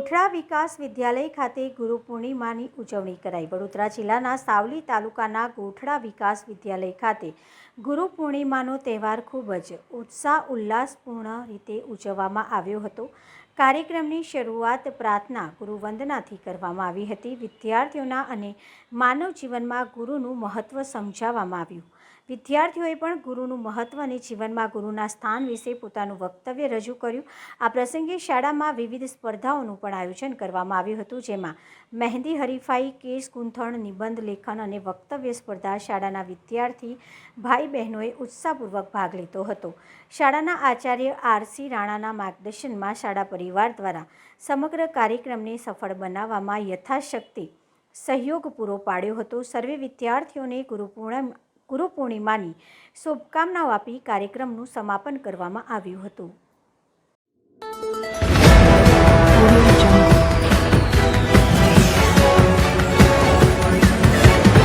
ગોઠડા વિકાસ વિદ્યાલય ખાતે ગુરુ પૂર્ણિમાની ઉજવણી કરાઈ. વડોદરા જિલ્લાના સાવલી તાલુકાના ગોઠડા વિકાસ વિદ્યાલય ખાતે ગુરુ પૂર્ણિમાનો તહેવાર ખૂબ જ ઉત્સાહ ઉલ્લાસપૂર્ણ રીતે ઉજવવામાં આવ્યો હતો. કાર્યક્રમની શરૂઆત પ્રાર્થના ગુરુવંદનાથી કરવામાં આવી હતી. વિદ્યાર્થીઓના અને માનવ જીવનમાં ગુરુનું મહત્ત્વ સમજાવવામાં આવ્યું. વિદ્યાર્થીઓએ પણ ગુરુનું મહત્ત્વ અને જીવનમાં ગુરુના સ્થાન વિશે પોતાનું વક્તવ્ય રજૂ કર્યું. આ પ્રસંગે શાળામાં વિવિધ સ્પર્ધાઓનું પણ આયોજન કરવામાં આવ્યું હતું, જેમાં મહેંદી હરીફાઈ કેસ ગૂંથણ, નિબંધ લેખન અને વક્તવ્ય સ્પર્ધા શાળાના વિદ્યાર્થી ભાઈ બહેનોએ ઉત્સાહપૂર્વક ભાગ લીધો હતો. શાળાના આચાર્ય આરસી રાણાના માર્ગદર્શનમાં શાળા પરિવાર દ્વારા સમગ્ર કાર્યક્રમને સફળ બનાવવામાં યથાશક્તિ સહયોગ પૂરો પાડ્યો હતો. સર્વે વિદ્યાર્થીઓને ગુરુ પૂર્ણિમા ગુરુ પૂર્ણિમાની શુભકામનાઓ આપી કાર્યક્રમનું સમાપન કરવામાં આવ્યું હતું.